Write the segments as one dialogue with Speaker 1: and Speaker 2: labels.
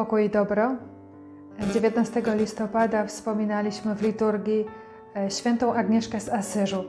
Speaker 1: Pokój i dobro. 19 listopada wspominaliśmy w liturgii e, świętą Agnieszkę z Asyżu.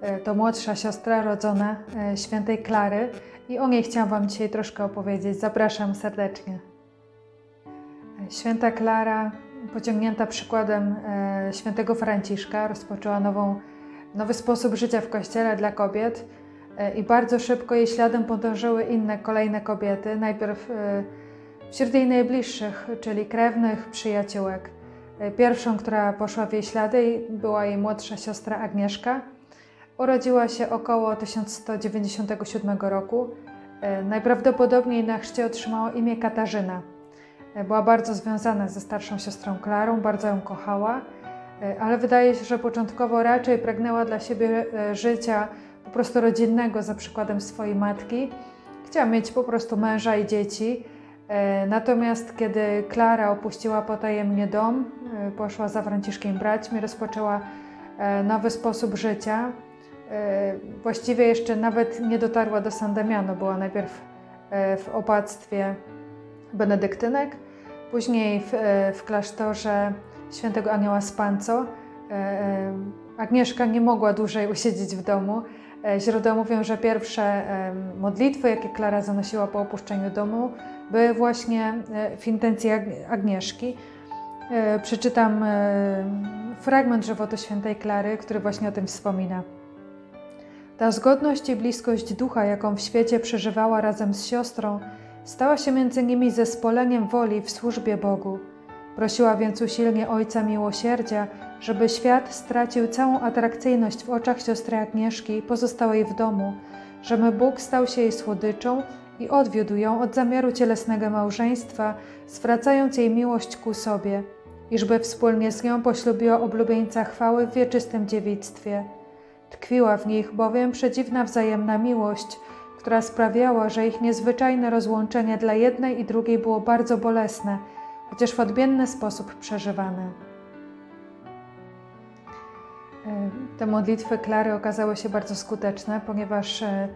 Speaker 1: E, To młodsza siostra rodzona e, świętej Klary i o niej chciałam Wam dzisiaj troszkę opowiedzieć. Zapraszam serdecznie. Święta Klara, pociągnięta przykładem świętego Franciszka, rozpoczęła nową, nowy sposób życia w kościele dla kobiet i bardzo szybko jej śladem podążyły inne, kolejne kobiety. Najpierw wśród jej najbliższych, czyli krewnych, przyjaciółek. E, Pierwszą, która poszła w jej ślady, była jej młodsza siostra Agnieszka. Urodziła się około 1197 roku. E, Najprawdopodobniej na chrzcie otrzymała imię Katarzyna. E, Była bardzo związana ze starszą siostrą Klarą, bardzo ją kochała, ale wydaje się, że początkowo raczej pragnęła dla siebie życia po prostu rodzinnego za przykładem swojej matki. Chciała mieć po prostu męża i dzieci. E, Natomiast kiedy Klara opuściła potajemnie dom, e, poszła za Franciszkiem braćmi, rozpoczęła e, nowy sposób życia. Właściwie jeszcze nawet nie dotarła do San Damiano, była najpierw w opactwie benedyktynek, później w, w klasztorze świętego Anioła Spanco. Agnieszka nie mogła dłużej usiedzieć w domu. Źródła mówią, że pierwsze modlitwy, jakie Klara zanosiła po opuszczeniu domu, były właśnie e, w intencji Ag- Agnieszki. E, Przeczytam e, fragment żywotu świętej Klary, który właśnie o tym wspomina. Ta zgodność i bliskość ducha, jaką w świecie przeżywała razem z siostrą, stała się między nimi zespoleniem woli w służbie Bogu. Prosiła więc usilnie Ojca Miłosierdzia, żeby świat stracił całą atrakcyjność w oczach siostry Agnieszki pozostałej w domu, żeby Bóg stał się jej słodyczą i odwiódł ją od zamiaru cielesnego małżeństwa, zwracając jej miłość ku sobie, iżby wspólnie z nią poślubiła oblubieńca chwały w wieczystym dziewictwie. Tkwiła w nich bowiem przedziwna wzajemna miłość, która sprawiała, że ich niezwyczajne rozłączenie dla jednej i drugiej było bardzo bolesne, chociaż w odmienny sposób przeżywane. E, Te modlitwy Klary okazały się bardzo skuteczne, ponieważ e,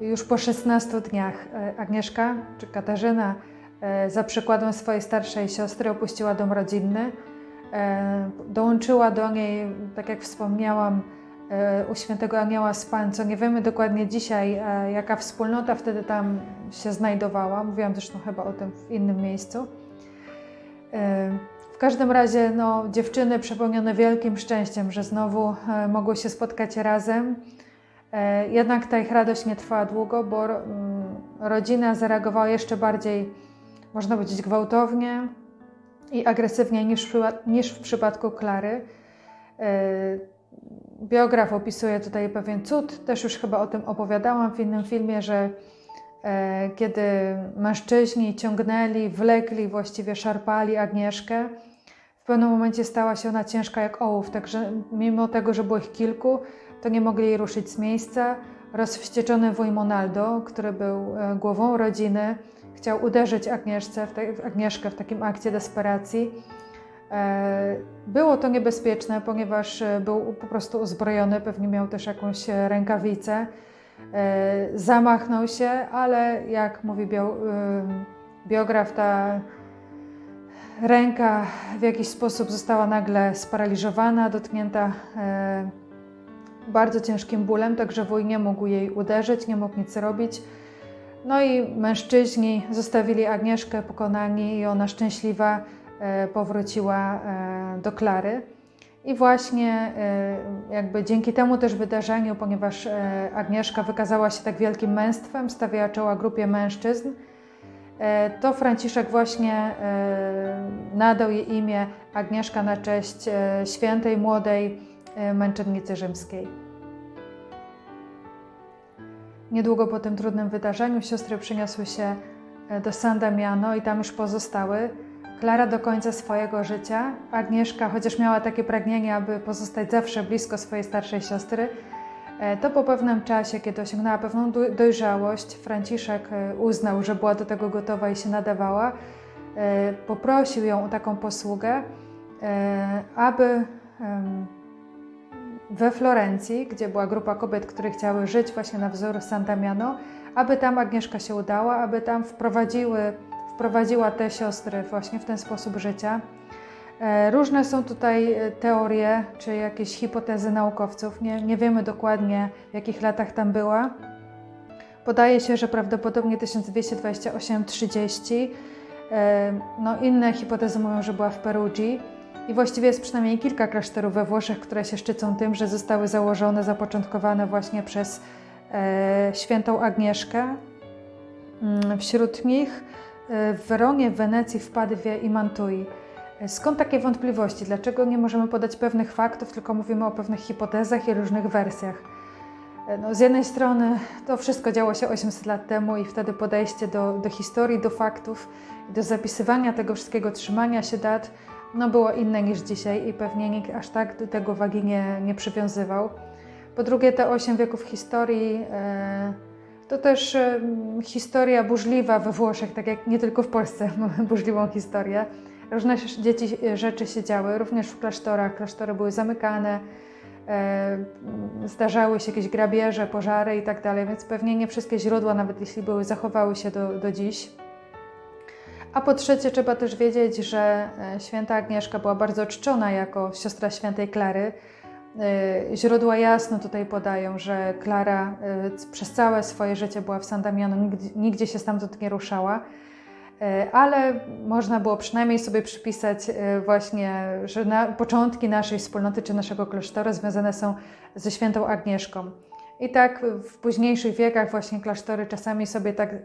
Speaker 1: już po 16 dniach e, Agnieszka czy Katarzyna e, za przykładem swojej starszej siostry opuściła dom rodzinny. E, Dołączyła do niej, tak jak wspomniałam, u świętego Anioła Spanco. Nie wiemy dokładnie dzisiaj, jaka wspólnota wtedy tam się znajdowała. Mówiłam zresztą chyba o tym w innym miejscu. W każdym razie no, dziewczyny przepełnione wielkim szczęściem, że znowu mogły się spotkać razem. E, Jednak ta ich radość nie trwała długo, bo mm, rodzina zareagowała jeszcze bardziej, można powiedzieć, gwałtownie i agresywnie niż niż w przypadku Klary. E, Biograf opisuje tutaj pewien cud, też już chyba o tym opowiadałam w innym filmie, że e, kiedy mężczyźni ciągnęli, wlekli, właściwie szarpali Agnieszkę, w pewnym momencie stała się ona ciężka jak ołów, także mimo tego, że było ich kilku, to nie mogli ruszyć z miejsca. Rozwścieczony wuj Monaldo, który był e, głową rodziny, chciał uderzyć Agnieszce, w te, w Agnieszkę w takim akcie desperacji. E, Było to niebezpieczne, ponieważ e, był po prostu uzbrojony, pewnie miał też jakąś rękawicę. Zamachnął się, ale jak mówi biograf, ta ręka w jakiś sposób została nagle sparaliżowana, dotknięta e, bardzo ciężkim bólem, także wuj nie mógł jej uderzyć, nie mógł nic robić. No i mężczyźni zostawili Agnieszkę pokonani i ona szczęśliwa e, powróciła e, do Klary. I właśnie jakby dzięki temu też wydarzeniu, ponieważ Agnieszka wykazała się tak wielkim męstwem, stawiała czoła grupie mężczyzn, to Franciszek właśnie e, nadał jej imię Agnieszka na cześć e, świętej młodej e, męczennicy rzymskiej. Niedługo po tym trudnym wydarzeniu siostry przeniosły się e, do San Damiano i tam już pozostały. Klara do końca swojego życia. Agnieszka, chociaż miała takie pragnienie, aby pozostać zawsze blisko swojej starszej siostry, e, to po pewnym czasie, kiedy osiągnęła pewną doj- dojrzałość, Franciszek e, uznał, że była do tego gotowa i się nadawała. E, Poprosił ją o taką posługę, e, aby we Florencji, gdzie była grupa kobiet, które chciały żyć właśnie na wzór San Damiano, aby tam Agnieszka się udała, aby tam wprowadziły, wprowadziła te siostry właśnie w ten sposób życia. E, Różne są tutaj e, teorie czy jakieś hipotezy naukowców. Nie, nie wiemy dokładnie, w jakich latach tam była. Podaje się, że prawdopodobnie 1228-30. E, No, inne hipotezy mówią, że była w Perugii. I właściwie jest przynajmniej kilka klasztorów we Włoszech, które się szczycą tym, że zostały założone, zapoczątkowane właśnie przez świętą Agnieszkę. Mm, Wśród nich w Weronie, w Wenecji, w Padwie i Mantui. Skąd takie wątpliwości? Dlaczego nie możemy podać pewnych faktów, tylko mówimy o pewnych hipotezach i różnych wersjach? E, No, z jednej strony to wszystko działo się 800 lat temu i wtedy podejście do, do historii, do faktów, do zapisywania tego wszystkiego, trzymania się dat, no było inne niż dzisiaj i pewnie nikt aż tak do tego wagi nie, nie przywiązywał. Po drugie, te 8 wieków historii e, to też e, historia burzliwa we Włoszech, tak jak nie tylko w Polsce mamy burzliwą historię. Różne dzieci, rzeczy się działy, również w klasztorach. Klasztory były zamykane, e, zdarzały się jakieś grabieże, pożary i tak dalej, więc pewnie nie wszystkie źródła, nawet jeśli były, zachowały się do, do dziś. A po trzecie, trzeba też wiedzieć, że e, święta Agnieszka była bardzo czczona jako siostra świętej Klary. E, Źródła jasno tutaj podają, że Klara e, przez całe swoje życie była w San Damiano, nigdzie, nigdzie się stamtąd nie ruszała. E, Ale można było przynajmniej sobie przypisać e, właśnie, że na początki naszej wspólnoty czy naszego klasztoru związane są ze świętą Agnieszką. I tak w późniejszych wiekach właśnie klasztory czasami sobie tak e,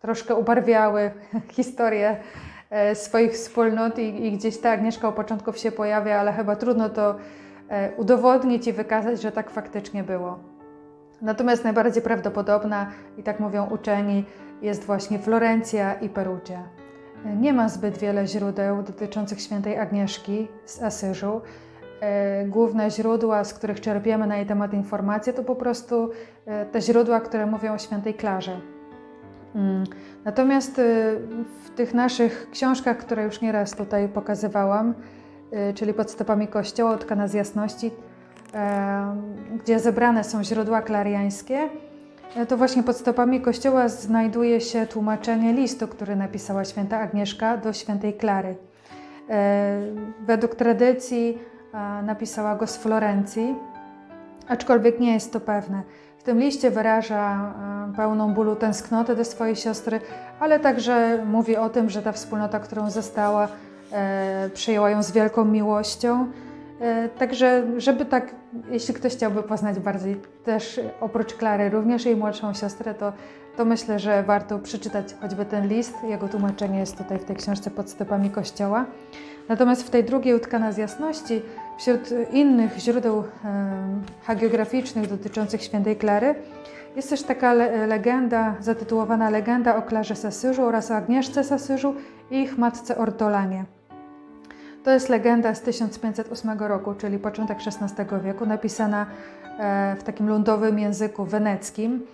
Speaker 1: troszkę ubarwiały historię swoich wspólnot i, i gdzieś ta Agnieszka u początków się pojawia, ale chyba trudno to udowodnić i wykazać, że tak faktycznie było. Natomiast najbardziej prawdopodobna, i tak mówią uczeni, jest właśnie Florencja i Perugia. Nie ma zbyt wiele źródeł dotyczących świętej Agnieszki z Asyżu. E, Główne źródła, z których czerpiemy na jej temat informacje, to po prostu e, te źródła, które mówią o świętej Klarze. Mm. Natomiast e, w tych naszych książkach, które już nieraz tutaj pokazywałam, czyli pod stopami Kościoła, od Kana z Jasności, gdzie zebrane są źródła klariańskie, to właśnie pod stopami Kościoła znajduje się tłumaczenie listu, który napisała święta Agnieszka do świętej Klary. E, Według tradycji e, napisała go z Florencji, aczkolwiek nie jest to pewne. W tym liście wyraża e, pełną bólu tęsknotę do swojej siostry, ale także mówi o tym, że ta wspólnota, którą została, e, przyjęła ją z wielką miłością. E, Także, żeby tak, jeśli ktoś chciałby poznać bardziej też oprócz Klary, również jej młodszą siostrę, to, to myślę, że warto przeczytać choćby ten list. Jego tłumaczenie jest tutaj w tej książce pod stopami Kościoła. Natomiast w tej drugiej utkana z jasności, wśród innych źródeł em, hagiograficznych dotyczących świętej Klary, jest też taka le- legenda zatytułowana Legenda o Klarze z Asyżu oraz o Agnieszce z Asyżu i ich matce Ortolanie. To jest legenda z 1508 roku, czyli początek XVI wieku, napisana e, w takim lądowym języku weneckim,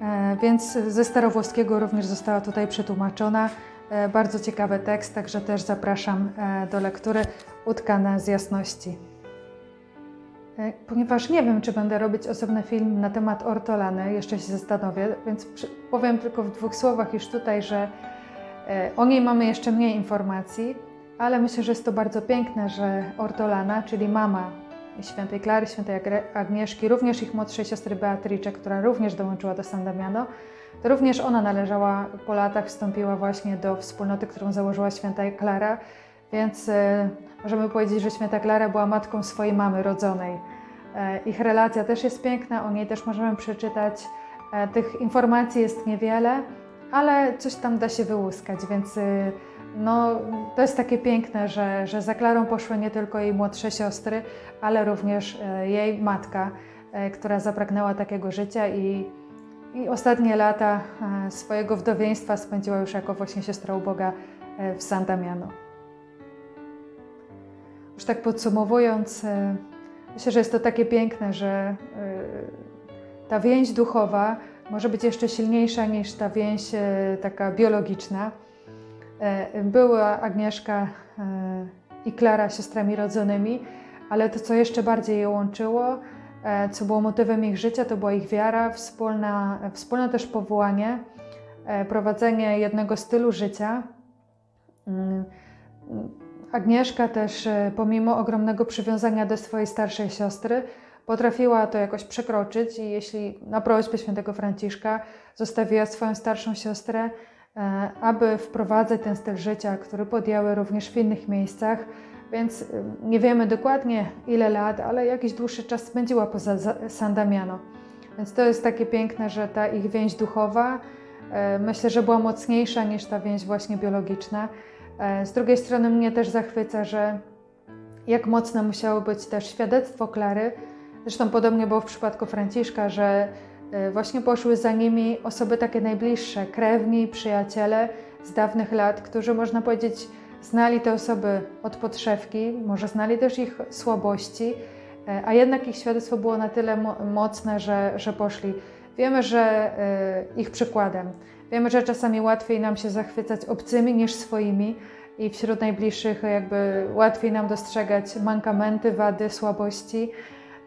Speaker 1: e, więc ze starowłoskiego również została tutaj przetłumaczona. E, Bardzo ciekawy tekst, także też zapraszam do lektury utkana z jasności. Ponieważ nie wiem, czy będę robić osobny film na temat ortolany, jeszcze się zastanowię, więc powiem tylko w dwóch słowach już tutaj, że o niej mamy jeszcze mniej informacji, ale myślę, że jest to bardzo piękne, że Ortolana, czyli mama świętej Klary, świętej Agnieszki, również ich młodszej siostry Beatrice, która również dołączyła do San Damiano, to również ona należała, po latach wstąpiła właśnie do wspólnoty, którą założyła święta Klara, więc e, możemy powiedzieć, że święta Klara była matką swojej mamy rodzonej. E, ich relacja też jest piękna, o niej też możemy przeczytać. E, tych informacji jest niewiele, ale coś tam da się wyłuskać, więc no, to jest takie piękne, że, że za Klarą poszły nie tylko jej młodsze siostry, ale również e, jej matka, e, która zapragnęła takiego życia i, i ostatnie lata e, swojego wdowieństwa spędziła już jako właśnie siostra uboga w San Damiano. Już tak podsumowując, myślę, że jest to takie piękne, że ta więź duchowa może być jeszcze silniejsza niż ta więź taka biologiczna. E, Była Agnieszka e, i Klara siostrami rodzonymi, ale to, co jeszcze bardziej je łączyło, e, co było motywem ich życia, to była ich wiara, wspólna, wspólne też powołanie prowadzenie jednego stylu życia. Mm, Agnieszka też, pomimo ogromnego przywiązania do swojej starszej siostry, potrafiła to jakoś przekroczyć i jeśli na prośbę świętego Franciszka zostawiła swoją starszą siostrę, aby wprowadzać ten styl życia, który podjęły również w innych miejscach, więc e, nie wiemy dokładnie ile lat, ale jakiś dłuższy czas spędziła poza za- San Damiano. Więc to jest takie piękne, że ta ich więź duchowa e, myślę, że była mocniejsza niż ta więź właśnie biologiczna. E, Z drugiej strony mnie też zachwyca, że jak mocne musiało być też świadectwo Klary. Zresztą podobnie było w przypadku Franciszka, że e, właśnie poszły za nimi osoby takie najbliższe, krewni, przyjaciele z dawnych lat, którzy można powiedzieć znali te osoby od podszewki, może znali też ich słabości, e, a jednak ich świadectwo było na tyle mo- mocne, że, że poszli. Wiemy, że e, ich przykładem. Wiemy, że czasami łatwiej nam się zachwycać obcymi niż swoimi i wśród najbliższych jakby łatwiej nam dostrzegać mankamenty, wady, słabości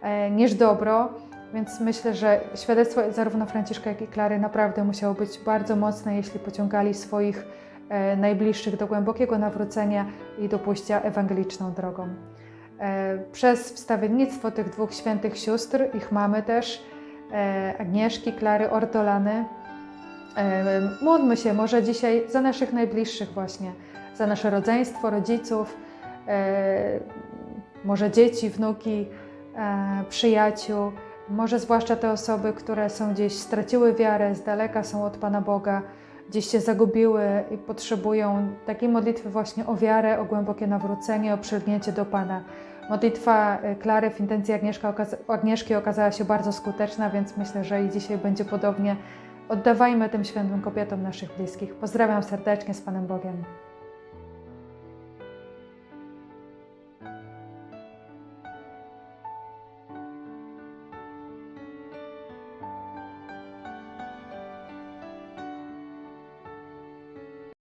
Speaker 1: e, niż dobro. Więc myślę, że świadectwo zarówno Franciszka, jak i Klary naprawdę musiało być bardzo mocne, jeśli pociągali swoich e, najbliższych do głębokiego nawrócenia i do pójścia ewangeliczną drogą. E, Przez wstawiennictwo tych dwóch świętych sióstr, ich mamy też, e, Agnieszki, Klary, Ortolany, E, Módlmy się może dzisiaj za naszych najbliższych właśnie, za nasze rodzeństwo, rodziców, e, może dzieci, wnuki, e, przyjaciół, może zwłaszcza te osoby, które są gdzieś straciły wiarę, z daleka są od Pana Boga, gdzieś się zagubiły i potrzebują takiej modlitwy właśnie o wiarę, o głębokie nawrócenie, o przylgnięcie do Pana. Modlitwa e, Klary w intencji Agnieszka, Agnieszki okazała się bardzo skuteczna, więc myślę, że i dzisiaj będzie podobnie. Oddawajmy tym świętym kobietom naszych bliskich. Pozdrawiam serdecznie z Panem Bogiem.